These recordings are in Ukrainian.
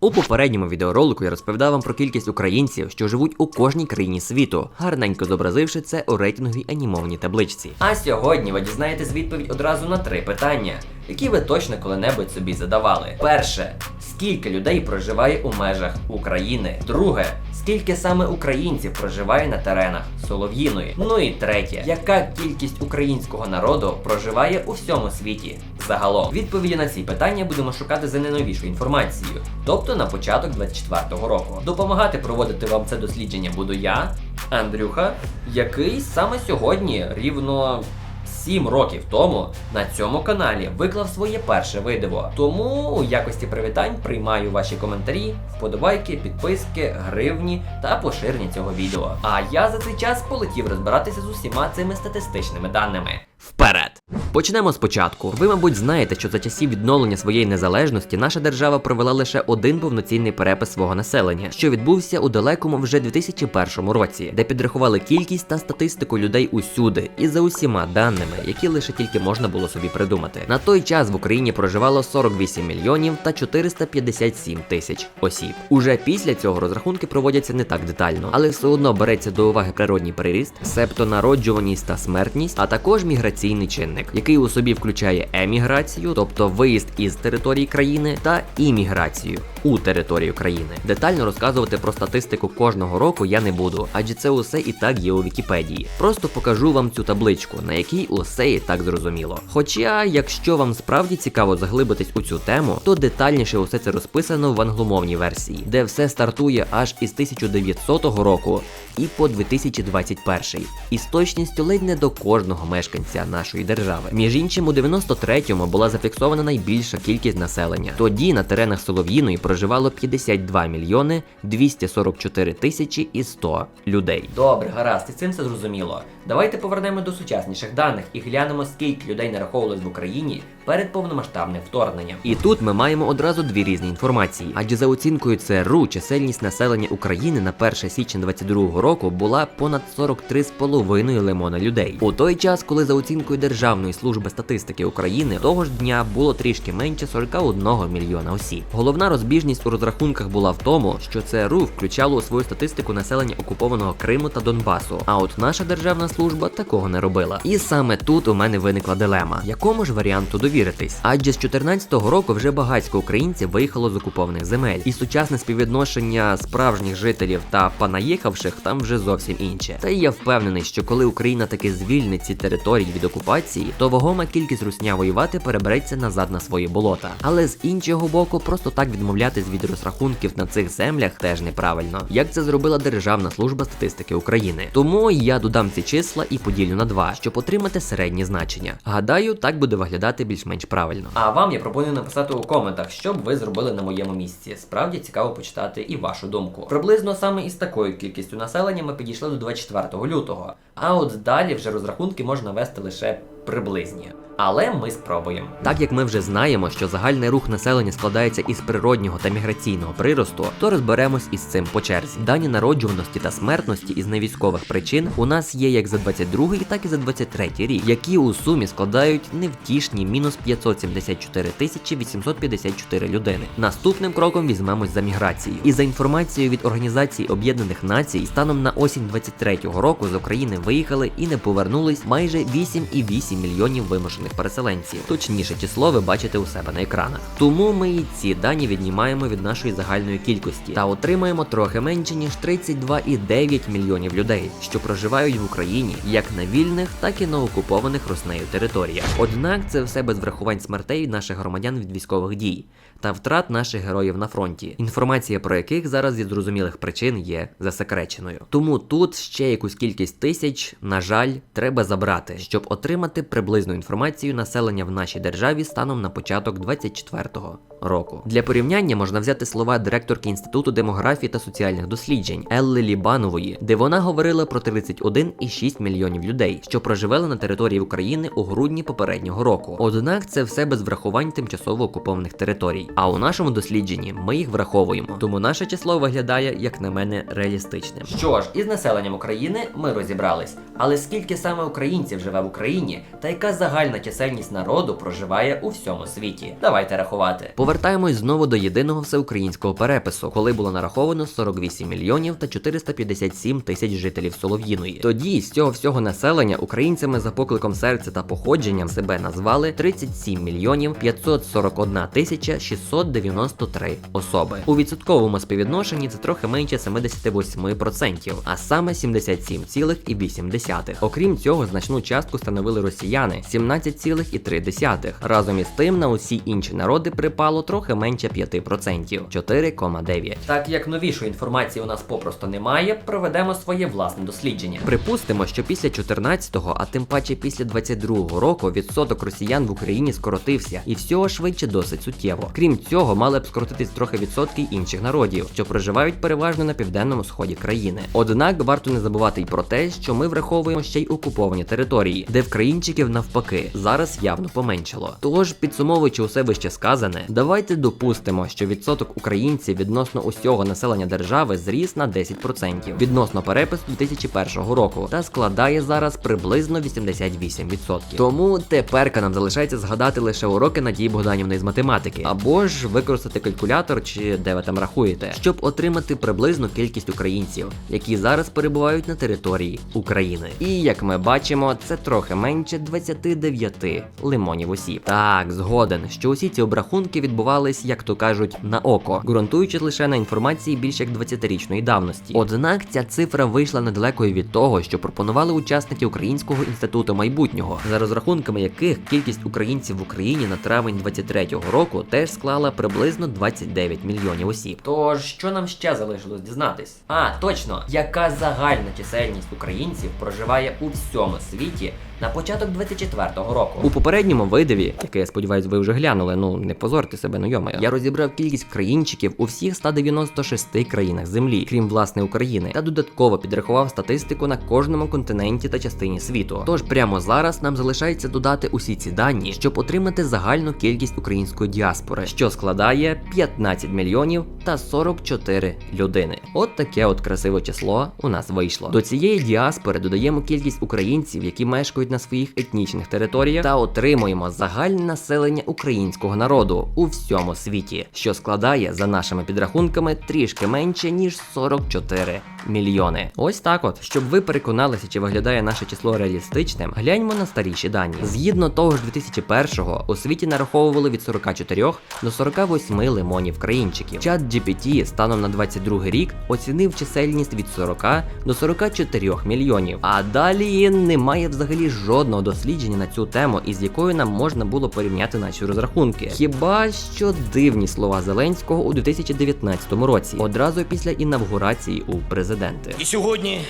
У попередньому відеоролику я розповідав вам про кількість українців, що живуть у кожній країні світу, гарненько зобразивши це у рейтинговій анімованій табличці. А сьогодні ви дізнаєтесь відповідь одразу на три питання, які ви точно коли-небудь собі задавали. Перше, скільки людей проживає у межах України? Друге, скільки саме українців проживає на теренах Солов'їної? Ну і третє, яка кількість українського народу проживає у всьому світі? Загалом відповіді на ці питання будемо шукати за найновішою інформацією, тобто на початок 24-го року. Допомагати проводити вам це дослідження буду я, Андрюха, який саме сьогодні рівно. 7 років тому на цьому каналі виклав своє перше відео. Тому у якості привітань приймаю ваші коментарі, вподобайки, підписки, гривні та поширення цього відео. А я за цей час полетів розбиратися з усіма цими статистичними даними. Вперед! Почнемо спочатку. Ви, мабуть, знаєте, що за часів відновлення своєї незалежності наша держава провела лише один повноцінний перепис свого населення, що відбувся у далекому вже 2001 році, де підрахували кількість та статистику людей усюди і за усіма даними, які лише тільки можна було собі придумати. На той час в Україні проживало 48 мільйонів та 457 тисяч осіб. Уже після цього розрахунки проводяться не так детально, але все одно береться до уваги природній приріст, себто народжуваність та смертність, а також міграційний чинник, який у собі включає еміграцію, тобто виїзд із території країни, та імміграцію у територію країни. Детально розказувати про статистику кожного року я не буду, адже це усе і так є у Вікіпедії. Просто покажу вам цю табличку, на якій усе і так зрозуміло. Хоча, якщо вам справді цікаво заглибитись у цю тему, то детальніше усе це розписано в англомовній версії, де все стартує аж із 1900 року і по 2021, і з точністю ледь не до кожного мешканця нашої держави. Між іншим, у 93-му була зафіксована найбільша кількість населення. Тоді на теренах Солов'їної проживало 52 мільйони 244 тисячі і 100 людей. Добре, гаразд, і цим все зрозуміло. Давайте повернемо до сучасніших даних і глянемо, скільки людей нараховувалось в Україні перед повномасштабним вторгненням. І тут ми маємо одразу дві різні інформації. Адже за оцінкою ЦРУ, чисельність населення України на 1 січня 22 року була понад 43,5 лимона людей. У той час, коли за оцінкою Державної служби статистики України того ж дня було трішки менше 41 мільйона осіб. Головна розбіжність у розрахунках була в тому, що ЦРУ включало у свою статистику населення окупованого Криму та Донбасу. А от наша державна служба такого не робила. І саме тут у мене виникла дилема, якому ж варіанту довіритись? Адже з 2014 року вже багатько українців виїхало з окупованих земель, і сучасне співвідношення справжніх жителів та понаїхавших там вже зовсім інше. Та й я впевнений, що коли Україна таки звільнить ці території від окупації, то вагома кількість русня воювати перебереться назад на свої болота. Але з іншого боку, просто так відмовлятись від розрахунків на цих землях теж неправильно, як це зробила Державна служба статистики України. Тому я додам ці числа і поділю на два, щоб отримати середнє значення. Гадаю, так буде виглядати більш-менш правильно. А вам я пропоную написати у коментах, що б ви зробили на моєму місці. Справді цікаво почитати і вашу думку. Приблизно саме із такою кількістю населення ми підійшли до 24 лютого. А от далі вже розрахунки можна вести лише приблизні. Але ми спробуємо. Так як ми вже знаємо, що загальний рух населення складається із природнього та міграційного приросту, то розберемось із цим по черзі. Дані народжуваності та смертності із невійськових причин у нас є як за 22 так і за 23 рік, які у сумі складають невтішні мінус 574 тисячі 854 людини. Наступним кроком візьмемось за міграцію. І за інформацією від Організації Об'єднаних Націй, станом на осінь 23-го року з України виїхали і не повернулись майже 8,8 мільйонів вимушених переселенців. Точніше число ви бачите у себе на екранах. Тому ми і ці дані віднімаємо від нашої загальної кількості та отримаємо трохи менше ніж 32,9 мільйонів людей, що проживають в Україні як на вільних, так і на окупованих Руснею територіях. Однак це все без врахувань смертей наших громадян від військових дій та втрат наших героїв на фронті, інформація про яких зараз зі зрозумілих причин є засекреченою. Тому тут ще якусь кількість тисяч, на жаль, треба забрати, щоб отримати приблизну інформацію населення в нашій державі станом на початок 24-го року. Для порівняння можна взяти слова директорки Інституту демографії та соціальних досліджень Елли Лібанової, де вона говорила про 31,6 мільйонів людей, що проживали на території України у грудні попереднього року. Однак це все без врахувань тимчасово окупованих територій. А у нашому дослідженні ми їх враховуємо. Тому наше число виглядає, як на мене, реалістичним. Що ж, із населенням України ми розібрались. Але скільки саме українців живе в Україні, та яка загальна чисельність народу проживає у всьому світі? Давайте рахувати. Повертаємось знову до єдиного всеукраїнського перепису, коли було нараховано 48 мільйонів та 457 тисяч жителів Солов'їної. Тоді з цього всього населення українцями за покликом серця та походженням себе назвали 37 мільйонів 541 тисяча 693 особи. У відсотковому співвідношенні це трохи менше 78%, а саме 77,8%. Окрім цього, значну частку становили росіяни 17,3%. Разом із тим на усі інші народи припало трохи менше 5%, 4,9%. Так як новішої інформації у нас попросту немає, проведемо своє власне дослідження. Припустимо, що після 14-го, а тим паче після 22-го року, відсоток росіян в Україні скоротився, і всього швидше досить суттєво. Крім цього, мали б скоротитись трохи відсотки інших народів, що проживають переважно на південному сході країни. Однак варто не забувати й про те, що ми враховуємо ще й окуповані території, де в країнчиків навпаки зараз явно поменшало. Тож, підсумовуючи усе вище сказане, давайте допустимо, що відсоток українців відносно усього населення держави зріс на 10% відносно перепису 2001 року та складає зараз приблизно 88%. Тому теперка нам залишається згадати лише уроки Надії Богданівни з математики, або ж використати калькулятор чи де ви там рахуєте, щоб отримати приблизну кількість українців, які зараз перебувають на території України. І як ми бачимо, це трохи менше 29 лимонів осіб. Так, згоден, що усі ці обрахунки відбувались, як то кажуть, на око, ґрунтуючись лише на інформації більш як 20-річної давності. Однак ця цифра вийшла недалекою від того, що пропонували учасники Українського інституту майбутнього, за розрахунками яких кількість українців в Україні на травень 23-го року теж склала приблизно 29 мільйонів осіб. Тож що нам ще залишилось дізнатись? А точно, яка загальна чисельність українців проживає у всьому світі на початок 24-го року. У попередньому видиві, яке я сподіваюся, ви вже глянули, ну не позорте себе, ну я розібрав кількість країнчиків у всіх 196 країнах землі, крім власне України, та додатково підрахував статистику на кожному континенті та частині світу. Тож прямо зараз нам залишається додати усі ці дані, щоб отримати загальну кількість української діаспори, що складає 15 мільйонів та 44 людини. От таке от красиве число у нас вийшло. До цієї діаспори додаємо кількість українців, які мешкають на своїх етнічних територіях, та отримуємо загальне населення українського народу у всьому світі, що складає за нашими підрахунками трішки менше ніж 44 мільйони. Ось так от, щоб ви переконалися, чи виглядає наше число реалістичним, гляньмо на старіші дані. Згідно того ж 2001-го, у світі нараховували від 44 до 48 лимонів країнчиків. Чат GPT станом на 22 рік оцінив чисельність від 40 до 44 мільйонів. А далі немає взагалі жодного дослідження на цю тему, із якою нам можна було порівняти наші розрахунки. Хіба що дивні слова Зеленського у 2019 році, одразу після інавгурації у президенти. І сьогодні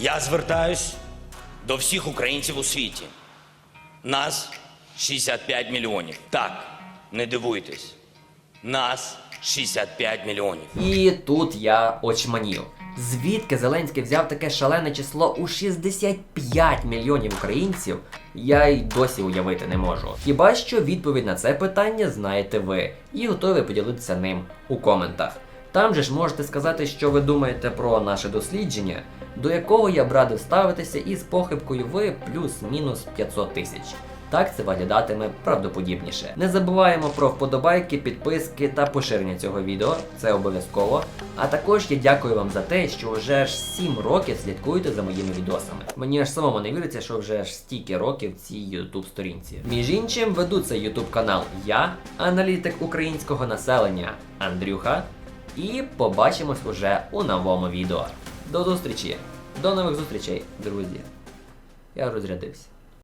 я звертаюсь до всіх українців у світі. Нас 65 мільйонів. Так, не дивуйтесь. Нас 65 мільйонів. І тут я очманів. Звідки Зеленський взяв таке шалене число у 65 мільйонів українців, я й досі уявити не можу. Хіба що відповідь на це питання знаєте ви і готові поділитися ним у коментах. Там же ж можете сказати, що ви думаєте про наше дослідження, до якого я б радив ставитися із похибкою в плюс-мінус 500 тисяч. Так це виглядатиме правдоподібніше. Не забуваємо про вподобайки, підписки та поширення цього відео, це обов'язково. А також я дякую вам за те, що вже аж 7 років слідкуєте за моїми відосами. Мені аж самому не віриться, що вже аж стільки років цій YouTube сторінці. Між іншим, веду цей YouTube канал я, аналітик українського населення Андрюха. І побачимось уже у новому відео. До зустрічі! До нових зустрічей, друзі! Я розрядився.